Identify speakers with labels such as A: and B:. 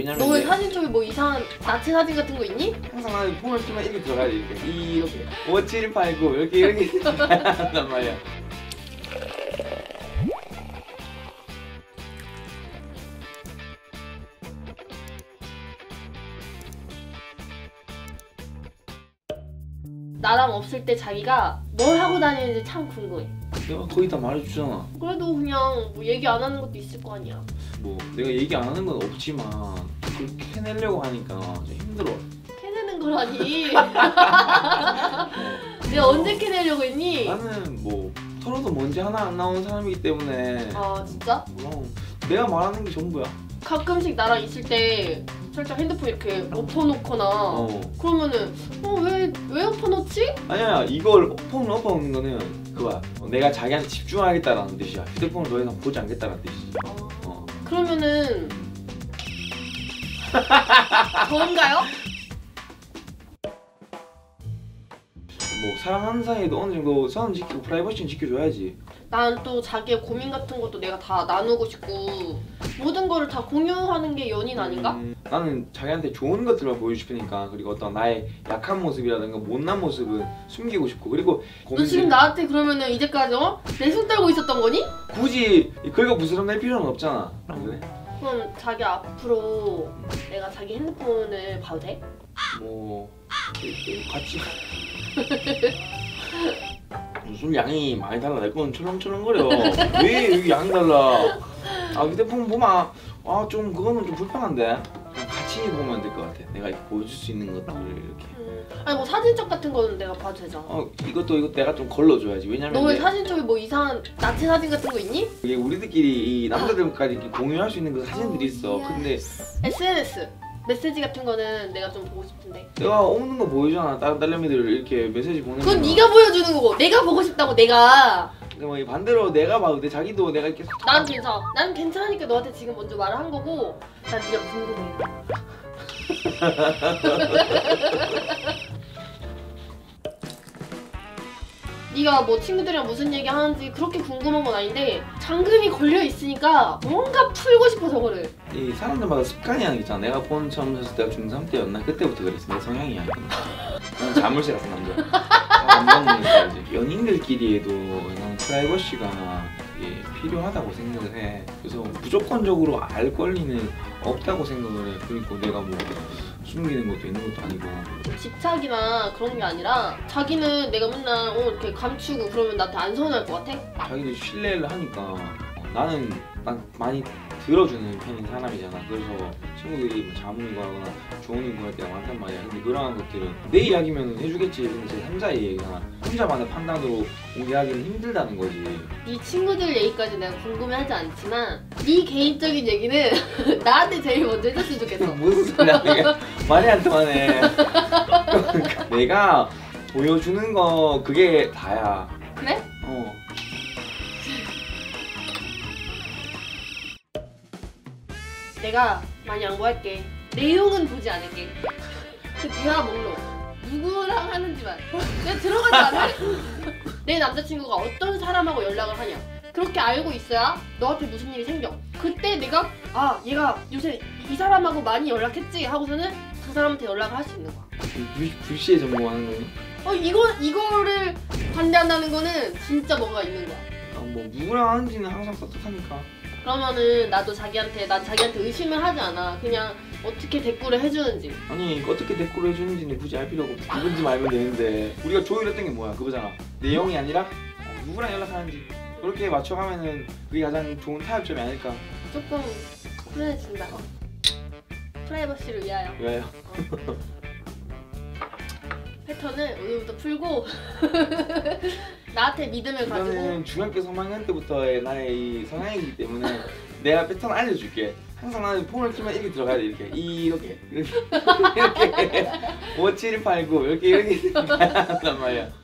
A: 왜냐면
B: 너왜
A: 이제
B: 사진 쪽에 뭐 이상한 나체 사진 같은 거 있니?
A: 항상 나는 폰을 키면 이렇게 들어가야 돼 이렇게 이렇게 5789 이렇게 이렇게 한단 말이야
B: 나랑 없을 때 자기가 뭘 하고 다니는지 참 궁금해.
A: 내가 거의 다 말해주잖아
B: 그래도 그냥 뭐 얘기 안 하는 것도 있을 거 아니야.
A: 뭐 내가 얘기 안 하는 건 없지만 그걸 캐내려고 하니까 좀 힘들어
B: 캐내는 거라니. 내가 언제 캐내려고 했니?
A: 나는 뭐 털어도 먼지 하나 안 나오는 사람이기 때문에
B: 아 진짜?
A: 그럼 내가 말하는 게 전부야
B: 가끔씩 나랑 있을 때 살짝 핸드폰 이렇게 엎어놓거나
A: 어.
B: 그러면은 어왜왜 왜 엎어놓지?
A: 아니야 이걸 폰을 엎어놓는 거는 그거야. 어, 내가 자기한테 집중하겠다라는 뜻이야. 휴대폰을 더 이상 보지 않겠다는 뜻이지.
B: 어,
A: 어.
B: 그러면은 좋은가요?
A: 뭐 사랑하는 사이에도 어느 정도 선 지키고 프라이버시는 지켜줘야지
B: 난 또 자기의 고민 같은 것도 내가 다 나누고 싶고 모든 거를 다 공유하는 게 연인 아닌가?
A: 음, 나는 자기한테 좋은 것들만 보여주고 싶으니까 그리고 어떤 나의 약한 모습이라든가 못난 모습은 숨기고 싶고 그리고
B: 너 지금 나한테 그러면은 이제까지 어? 내 손 떨고 있었던 거니?
A: 굳이 긁어 부스럼 낼 필요는 없잖아 그래?
B: 그럼 자기 앞으로 내가 자기 핸드폰을 봐도 돼?
A: 뭐 이렇게 같이 무슨 양이 많이 달라 내 건 철렁철렁거려. 왜 여기 양이 달라? 아 휴대폰 보면 아좀 그거는 좀 불편한데. 같이 보면 될 것 같아. 내가 이렇게 보여줄 수 있는 것들을 이렇게.
B: 음. 아니 뭐 사진첩 같은 거는 내가 봐도 되잖아
A: 어 이것도 이거 내가 좀 걸러줘야지. 왜냐면
B: 너왜
A: 이제
B: 사진 쪽에 뭐 이상한 나체 사진 같은 거 있니?
A: 이게 우리들끼리 이 남자들까지 이렇게 공유할 수 있는 그 사진들이 있어. 근데
B: SNS 메시지 같은 거는 내가 좀 보고 싶은데.
A: 내가 없는 거 보이잖아. 다른 딸내미들 이렇게 메시지 보내는
B: 그건
A: 거.
B: 네가 보여주는 거고 내가 보고 싶다고 내가.
A: 근데 뭐이 반대로 내가 봐도 돼 자기도 내가 이렇게
B: 난 괜찮아. 난 괜찮으니까 너한테 지금 먼저 말을 한 거고 난 네가 궁금해. 네가 뭐 친구들이랑 무슨 얘기 하는지 그렇게 궁금한 건 아닌데 잠금이 걸려 있으니까 뭔가 풀고 싶어서 그래
A: 이 사람들마다 습관이 하나 있잖아. 내가 폰 처음 샀을 때가 중3 때였나? 그때부터 그랬어. 내 성향이 아니야. 나는 자물쇠 같은 남자. 안경 먹는 스타일이지. 연인들끼리에도 난 프라이버시가 이게 필요하다고 생각을 해. 그래서 무조건적으로 알 권리는 없다고 생각을 해. 그러니까 내가 뭐 숨기는 것도 있는 것도 아니고.
B: 집착이나 그런 게 아니라 자기는 내가 맨날 어, 이렇게 감추고 그러면 나한테 안 서운할 것 같아?
A: 자기들 신뢰를 하니까 어, 나는 난 많이 들어주는 편인 사람이잖아. 그래서 친구들이 뭐 자문을 구하거나 조언을 구할 때가 많단 말이야. 근데 그러한 것들은 내 이야기면 해주겠지. 근데 제 3자의 얘기잖아. 혼자만의 판단으로 공개하기는 힘들다는 거지.
B: 네 친구들 얘기까지 내가 궁금해하지 않지만 네 개인적인 얘기는 나한테 제일 먼저 해줬으면 좋겠어
A: 무슨 소리야 내가 말이 안 통하네. 내가 보여주는 거 그게 다야.
B: 내가 많이 양보할게. 내용은 보지 않을게. 그 대화 목록. 누구랑 하는지만. 내가 들어가지 않아. 내 남자친구가 어떤 사람하고 연락을 하냐. 그렇게 알고 있어야 너한테 무슨 일이 생겨. 그때 내가 아 얘가 요새 이 사람하고 많이 연락했지 하고서는 그 사람한테 연락을 할 수 있는 거야.
A: 불, 불시에 전공하는 거니?
B: 어 이거 이거를 반대한다는 거는 진짜 뭔가 있는 거야.
A: 아, 뭐 누구랑 하는지는 항상 떳떳하니까.
B: 그러면은 나도 자기한테 난 자기한테 의심을 하지 않아. 그냥 어떻게 대꾸를 해주는지.
A: 아니 어떻게 댓글을 해주는지는 굳이 알 필요가 없어. 누군지 알면 되는데. 우리가 조율했던 게 뭐야 그거잖아. 내용이 아니라 어, 누구랑 연락하는지. 그렇게 맞춰가면은 그게 가장 좋은 타협점이 아닐까.
B: 조금 편해진다. 프라이버시를 위하여.
A: 왜요?
B: 패턴을 오늘부터 풀고 나한테 믿음을 가지고
A: 이거는 중학교 3학년 때부터의 나의 이 성향이기 때문에 내가 패턴 알려줄게 항상 나는 폰을 키면 이렇게 들어가야 돼 이렇게 이렇게 이렇게 이렇게 5789 이렇게 이렇게 한단 말이야